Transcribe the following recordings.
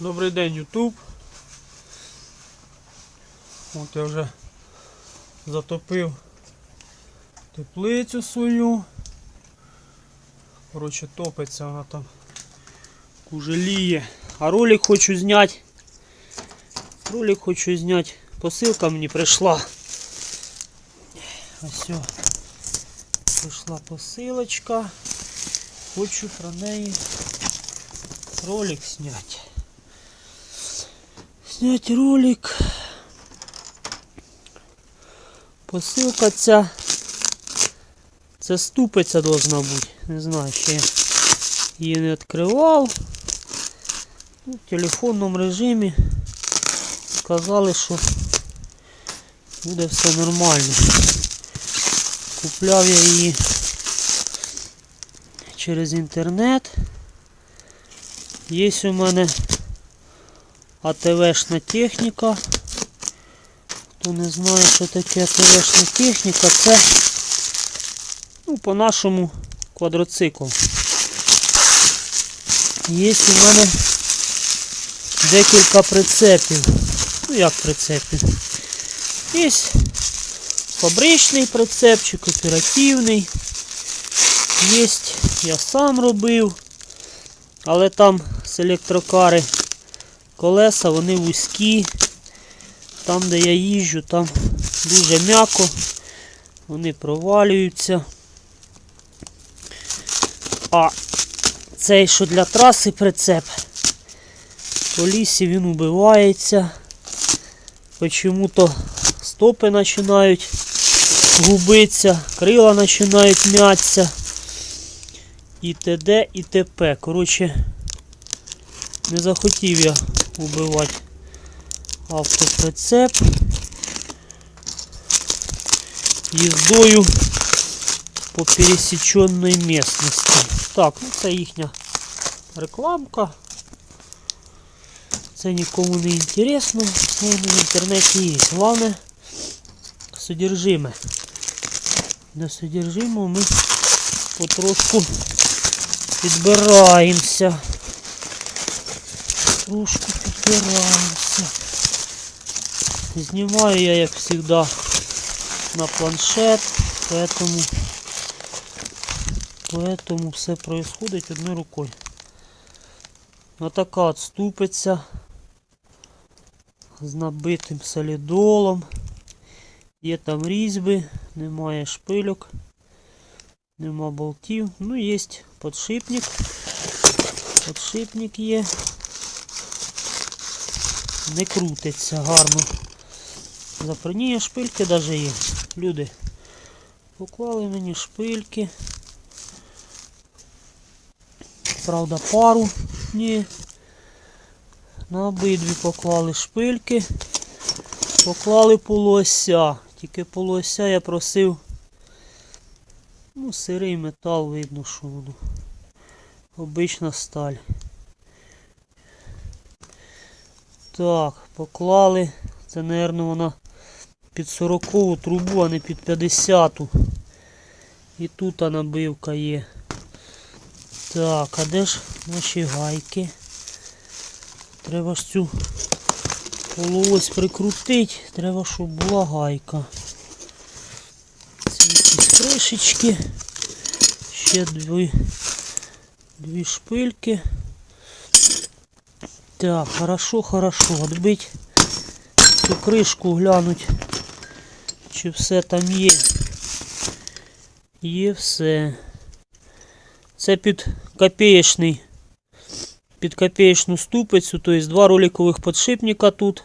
Добрий день, Ютуб. От я вже затопив теплицю свою. Коротше, топиться вона там кужеліє. А ролик хочу зняти. Ролик хочу зняти. Посилка мені прийшла. Ось. Прийшла посилочка. Хочу про неї ролик зняти. Снять ролик. Посилка ця. Це ступиця должна бути. Не знаю, ще я її не відкривав. Ну, в телефонному режимі сказали, що буде все нормально. Купляв я її через інтернет. Є у мене АТВшна техніка. Хто не знає, що таке АТВшна техніка, це ну, по-нашому квадроцикл. Є у мене декілька прицепів. Ну як прицепів? Є фабричний прицепчик, оперативний. Є, я сам робив, але там з електрокари колеса, вони вузькі. Там, де я їжджу, там дуже м'яко, вони провалюються. А цей, що для траси прицеп, по лісі він убивається. Почому-то стопи починають губитися, крила починають м'ятися. І т.д. і т.п. Коротше, не захотів я убивати автоприцеп їздою по пересеченной местности. Так, ну це їхня рекламка. Це нікому не інтересно, воно в інтернеті є. Головне содержиме. До содержимого ми потрошку підбираємося. Трошку підбираємося. Знімаю я, як завжди, на планшет, поэтому, поэтому все происходит одною рукою. Отака от ступиця з набитим солідолом. Є там різьби, немає шпильок, нема болтів. Ну, є подшипник. Подшипник є. Не крутиться гарно. Запорніє шпильки навіть є. Люди поклали мені шпильки. Правда, пару ні. На обидві поклали шпильки. Поклали полуося. Тільки полуося я просив. Ну, сирий метал видно, що воно. Обична сталь. Так, поклали. Це, мабуть, вона під 40 трубу, а не під 50. -ту. І тут набивка є. Так, а де ж наші гайки? Треба ж цю полуось прикрутити. Треба, щоб була гайка. Якісь кришечки. Ще дві, дві шпильки. Так, хорошо, хорошо. Отбить цю кришку глянуть, чи все там є. Є все. Це під копеечний, під копеечну ступицю, тобто два роликових подшипника тут.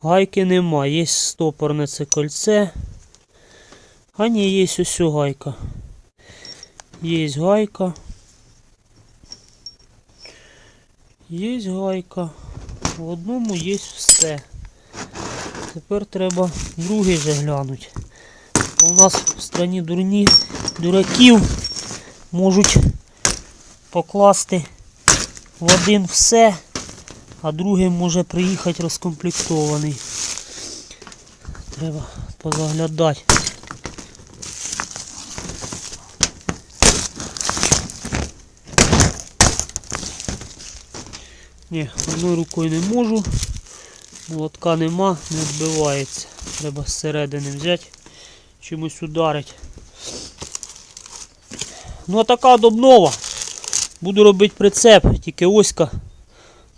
Гайки нема, є стопорне це кольце. А ні, є ось гайка. Є гайка. Є гайка. В одному є все. Тепер треба другий же глянути. У нас в страні дурні дураків можуть покласти в один все, а другий може приїхати розкомплектований. Треба позаглядати. Ні, одною рукою не можу. Молотка нема, не відбивається. Треба зсередини взяти, чимось ударити. Ну а така добнова. Буду робити прицеп, тільки оська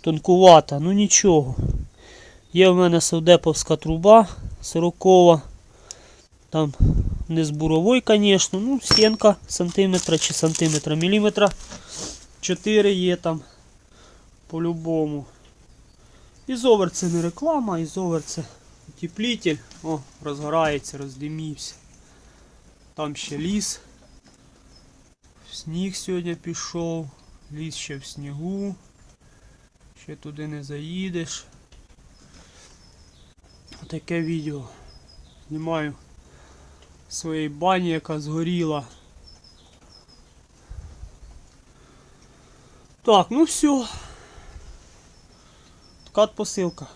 тонкувата, ну нічого. Є в мене совдеповська труба 40 Там не з буровой, звісно. Ну, стінка сантиметра чи сантиметра міліметра. 4 є там по-любому. Ізовер це не реклама, ізовер це утеплитель. О, розгорається, роздимівся. Там ще ліс. Сніг сьогодні пішов. Ліс ще в снігу. Ще туди не заїдеш. Таке відео. Знімаю в своїй бані, яка згоріла. Так, ну все. Така от посилка.